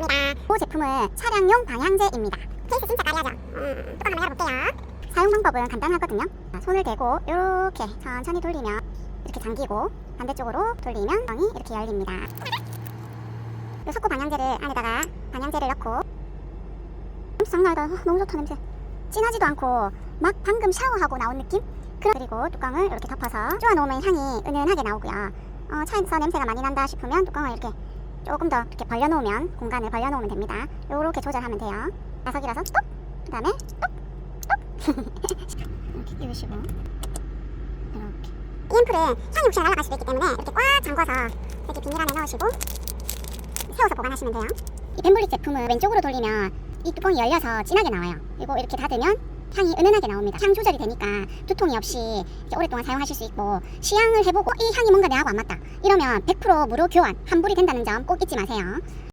됩니다. 이 제품은 차량용 방향제입니다. 케이스 진짜 까리하죠? 음, 뚜껑 한번 열어볼게요. 사용 방법은 간단하거든요. 자, 손을 대고 이렇게 천천히 돌리면 이렇게 잠기고 반대쪽으로 돌리면 뚜껑이 이렇게 열립니다. 이 석고 방향제를 안에다가 방향제를 넣고 음, 장난 아니다. 아, 너무 좋다 냄새. 진하지도 않고 막 방금 샤워하고 나온 느낌? 그리고 뚜껑을 이렇게 덮어서 쪼아놓으면 향이 은은하게 나오고요. 어, 차에서 냄새가 많이 난다 싶으면 뚜껑을 이렇게 조금 더 이렇게 벌려놓으면 공간을 벌려놓으면 됩니다. 이렇게 조절하면 돼요. 자석이라서 똑! 그 다음에 똑! 똑! 이렇게 끼우시고 이렇게 이 앰플은 향이 혹시 날아갈 수도 있기 때문에 이렇게 꽉 잠궈서 이렇게 비닐 안에 넣으시고 세워서 보관하시면 돼요. 이 벤블릭 제품은 왼쪽으로 돌리면 이 뚜껑이 열려서 진하게 나와요. 그리고 이렇게 닫으면 향이 은은하게 나옵니다. 향 조절이 되니까 두통이 없이 오랫동안 사용하실 수 있고 시향을 해보고 이 향이 뭔가 내하고 안 맞다 이러면 100% 무료 교환 환불이 된다는 점 꼭 잊지 마세요.